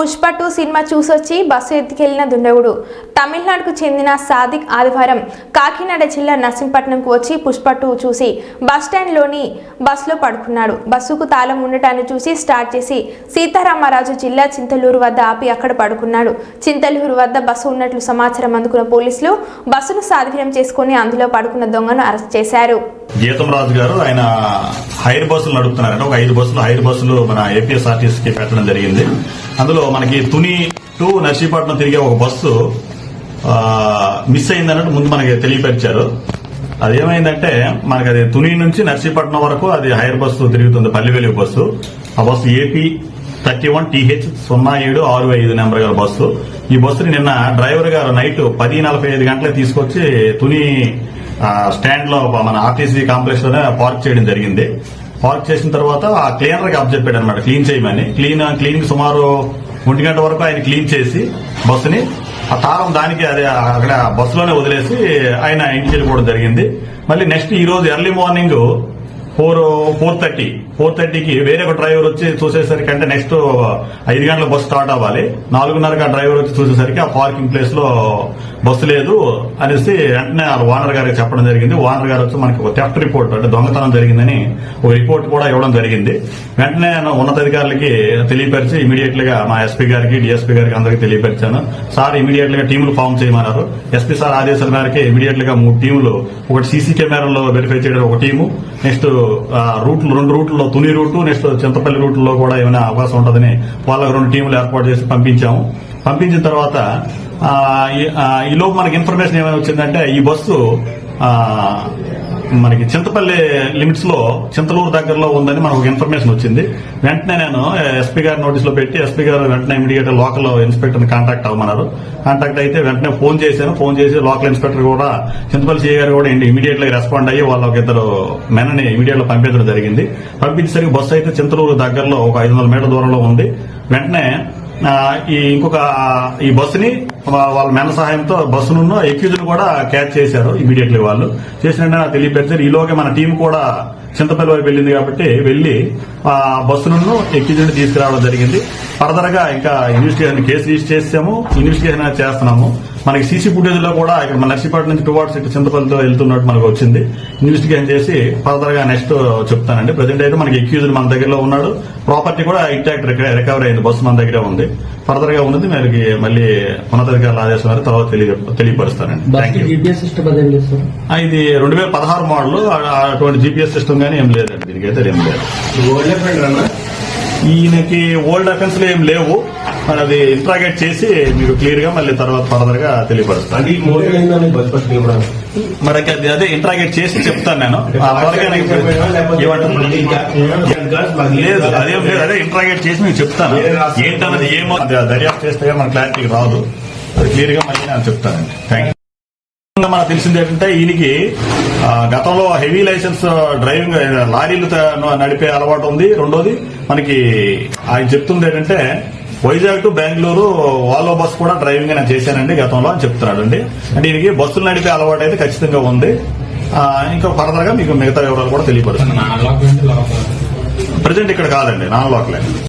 Pushpa two cinema చూసొచ్చి bus ఎత్తుకెళ్ళిన దుండగుడు. తమిళనాడుకు చెందిన సాదిక్ ఆదివారం కాకినాడ జిల్లా నర్సింపట్నంకు వచ్చి పుష్ప టూ చూసి బస్టాండ్లోని బస్సులో పడుకున్నాడు. బస్సుకు తాళం ఉండటాన్ని చూసి స్టార్ట్ చేసి సీతారామరాజు జిల్లా చింతలూరు వద్ద ఆపి అక్కడ పడుకున్నాడు. చింతలూరు వద్ద బస్సు ఉన్నట్లు సమాచారం అందుకున్న పోలీసులు బస్సును స్వాధీనం చేసుకుని అందులో పడుకున్న దొంగను అరెస్ట్ చేశారు. గీతం రాజు గారు ఆయన హైర్ బస్సులు నడుపుతున్నారంటే ఒక ఐదు బస్సులు హైర్ బస్సులు మన ఏపీఎస్ఆర్టీసీకి పెట్టడం జరిగింది. అందులో మనకి తుని టు నర్సీపట్నం తిరిగే ఒక బస్సు మిస్ అయిందన్నట్టు ముందు మనకి తెలియపరిచారు. అదేమైందంటే మనకి అది తుని నుంచి నర్సీపట్నం వరకు అది హైర్ బస్సు తిరుగుతుంది పల్లివెలుగు బస్సు. ఆ bus AP thirty one TH సున్నా ఏడు ఆరు ఐదు నెంబర్ గల బస్సు. ఈ బస్సుని నిన్న డ్రైవర్ గారు నైట్ పది నలభై ఐదు గంటలకు తీసుకొచ్చి తుని స్టాండ్లో మన ఆర్టీసీ కాంప్లెక్స్లోనే పార్క్ చేయడం జరిగింది. పార్క్ చేసిన తర్వాత ఆ క్లీనర్కి అప్ చెప్పాడు అనమాట క్లీన్ చేయమని. క్లీన్ క్లీనింగ్ సుమారు ఒంటి గంట వరకు ఆయన క్లీన్ చేసి బస్సుని ఆ తారం దానికి అదే అక్కడ బస్సులోనే వదిలేసి ఆయన ఇంటికి వెళ్ళిపోవడం జరిగింది. మళ్ళీ నెక్స్ట్ ఈ రోజు early morning four four thirty four థర్టీకి వేరే ఒక డ్రైవర్ వచ్చి చూసేసరికి అంటే నెక్స్ట్ ఐదు గంటల బస్సు స్టార్ట్ అవ్వాలి. నాలుగున్నరకి ఆ డ్రైవర్ వచ్చి చూసేసరికి ఆ పార్కింగ్ ప్లేస్లో బస్సు లేదు అనేసి వెంటనే వాళ్ళ ఓనర్ గారికి చెప్పడం జరిగింది. ఓనర్ గారు వచ్చి మనకి ఒక థెఫ్ట్ రిపోర్ట్ అంటే దొంగతనం జరిగిందని ఒక రిపోర్ట్ కూడా ఇవ్వడం జరిగింది. వెంటనే ఉన్నతాధికారులకి తెలియపరిచి ఇమీడియట్గా మా ఎస్పీ గారికి డిఎస్పీ గారికి అందరికీ తెలియపరిచాను. సార్ ఇమీడియట్గా టీములు ఫామ్ చేయమన్నారు. ఎస్పీ సార్ ఆదేశాల మేరకు ఇమీడియట్గా మూడు టీములు ఒకటి సీసీ కెమెరాలో వెరిఫై చేయడం ఒక టీము నెక్స్ట్ రూట్లు రెండు రూట్లలో తుని రూటు నెక్స్ట్ చింతపల్లి రూట్లో కూడా ఏమైనా అవకాశం ఉంటుందని వాళ్ళకి రెండు టీములు ఏర్పాటు చేసి పంపించాము. పంపించిన తర్వాత ఈలోపు ఈ- లోపు మనకి ఇన్ఫర్మేషన్ ఏమైనా వచ్చిందంటే ఈ బస్సు మనకి చింతపల్లి లిమిట్స్లో చింతలూరు దగ్గరలో ఉందని మనకు ఒక ఇన్ఫర్మేషన్ వచ్చింది. వెంటనే నేను ఎస్పీ గారి నోటీస్లో పెట్టి ఎస్పీ గారు వెంటనే ఇమీడియట్ లోకల్ ఇన్స్పెక్టర్ కాంటాక్ట్ అవ్వమన్నారు. కాంటాక్ట్ అయితే వెంటనే ఫోన్ చేశాను. ఫోన్ చేసి లోకల్ ఇన్స్పెక్టర్ కూడా చింతపల్లి సిఐ గారు కూడా ఇమీడియట్గా రెస్పాండ్ అయ్యి వాళ్ళ ఒక ఇద్దరు మెనని ఇమీడియట్గా పంపించడం జరిగింది. పంపించేసరికి బస్సు అయితే చింతలూరు దగ్గరలో ఒక ఐదు వందల మీటర్ల దూరంలో ఉంది. వెంటనే ఈ ఇంకొక ఈ బస్సుని వాళ్ళ మెన సహాయంతో బస్సును ఎక్యూజ్ను కూడా క్యాచ్ చేశారు ఇమీడియట్లీ వాళ్ళు. చేసిన నాకు తెలియపెడితే ఈలోగా మన టీం కూడా చింతపల్లి వైపు వెళ్ళింది కాబట్టి వెళ్ళి ఆ బస్సును ఎక్యూజుని తీసుకురావడం జరిగింది. ఫర్దర్గా ఇంకా ఇన్వెస్టిగేషన్ కేసు రిజిస్టర్ చేసాము. ఇన్వెస్టిగేషన్ చేస్తున్నాము. మనకి సీసీ ఫుటేజ్లో కూడా ఇక్కడ మన నర్సీపట్నం నుంచి టువార్డ్స్ ఇటు చింతపల్లితో వెళ్తున్నట్టు మనకు వచ్చింది. ఇన్వెస్టిగేషన్ చేసి ఫర్దర్గా నెక్స్ట్ చెప్తానండి. ప్రజెంట్ అయితే మనకి ఎక్యూజ్డ్ మన దగ్గరలో ఉన్నాడు. ప్రాపర్టీ కూడా ఇంటాక్ట్ రికవర్ అయింది. బస్సు మన దగ్గరే ఉంది. ఫర్దర్గా ఉన్నది మనకి మళ్ళీ ఉన్నతాధికారుల ఆదేశం మేరకు తర్వాత తెలియ తెలియపరుస్తానండి. ఇది రెండు వేల పదహారు మోడల్. అటువంటి జీపీఎస్ సిస్టమ్ గానీ ఏం లేదండి. దీనికి అయితే ఏం లేదు. ఈయనకి ఓల్డ్ అఫెన్స్లో ఏం లేవు. మరి అది ఇంట్రాగేట్ చేసి మీకు క్లియర్గా మళ్ళీ తర్వాత ఫర్దర్గా తెలియపరుస్తాను. అంటే ఈ మోడల్ ఏందని బస్ బస్ ఇవ్వడం మరి అది- అది ఇంట్రాగేట్ చేసి చెప్తాను నేను? లేదు అదేం లేదు. అదే ఇంట్రాగేట్ చేసి మీకు చెప్తాను. ఏంటన్నది ఏమో దర్యాప్తు చేస్తే మన క్లారిటీకి రాదు. అది క్లియర్గా మళ్ళీ నేను చెప్తానండి. థ్యాంక్ యూ మనకు తెలిసింది ఏంటంటే ఈయనకి గతంలో హెవీ లైసెన్స్ డ్రైవింగ్ లారీలు నడిపే అలవాటు ఉంది. రెండోది మనకి ఆయన చెప్తుంది ఏంటంటే Vizag to Bengaluru Volvo bus కూడా డ్రైవింగ్ నేను చేశానండి గతంలో అని చెప్తున్నాడు అండి అంటే ఈయనకి బస్సులు నడిపే అలవాటు అయితే ఖచ్చితంగా ఉంది. ఇంకా ఫర్దర్గా మీకు మిగతా వివరాలు కూడా తెలియపరుస్తున్నాను ప్రజెంట్ ఇక్కడ కాదండి నాన్ లోకలే.